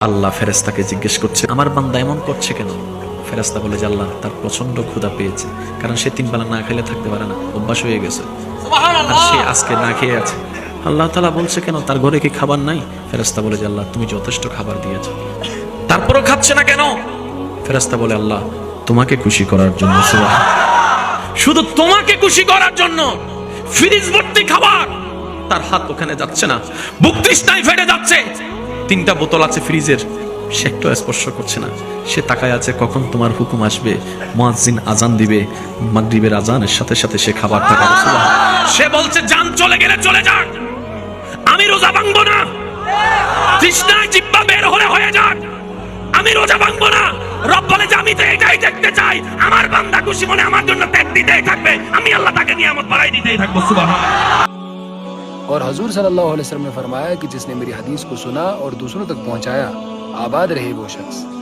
আল্লাহ ফেরেস্তাকে জিজ্ঞেস করছে আমার বান্দা এমন করছে কেন? ফেরেস্তা বলে যে আল্লাহ তার প্রচণ্ড ক্ষুধা পেয়েছে কারণ সে তিন বেলা না খেলে থাকতে পারে না অভ্যাস হয়ে গেছে। আর সে আজকে না খেয়ে আছে। আল্লাহ তালা বলছে কেন তার ঘরে কি খাবার নাই? ফেরেস্তা বলে যে আল্লাহ তুমি যথেষ্ট খাবার দিয়েছ। তারপরও খাচ্ছে না কেন? ফেরেস্তা বলে আল্লাহ তোমাকে খুশি করার জন্য শুধু তোমাকে খুশি করার জন্য। ফ্রিজ ভর্তি খাবার। তার হাত ওখানে যাচ্ছে না। বুক তৃষ্ণায় ফেটে যাচ্ছে। তিনটা বোতল আছে ফ্রিজের। সে একটু স্পর্শ করছে না। সে তাকায় আছে, কখন তোমার হুকুম আসবে? মুয়াজ্জিন আজান দিবে, মাগরিবের আজানের সাথে সাথে সে খাবারটা খাবে সুবহান। সে বলছে জান চলে গেলে চলে যাক আমি রোজা ভাঙবো না। তৃষ্ণায় জিব্বা বের হলে হয়ে যাক আমি রোজা ভাঙবো না। রব বলে যে, আমি তো এটাই দেখতে চাই। আমার বান্দা খুশি মনে আমার জন্য ত্যাগ দিতেই থাকবে। আমি আল্লাহ তাকে নিয়ামত বাড়াই দিতেই থাকব। اور حضور صلی اللہ علیہ وسلم نے فرمایا کہ جس نے میری حدیث کو سنا اور دوسروں تک پہنچایا، آباد رہے وہ شخص۔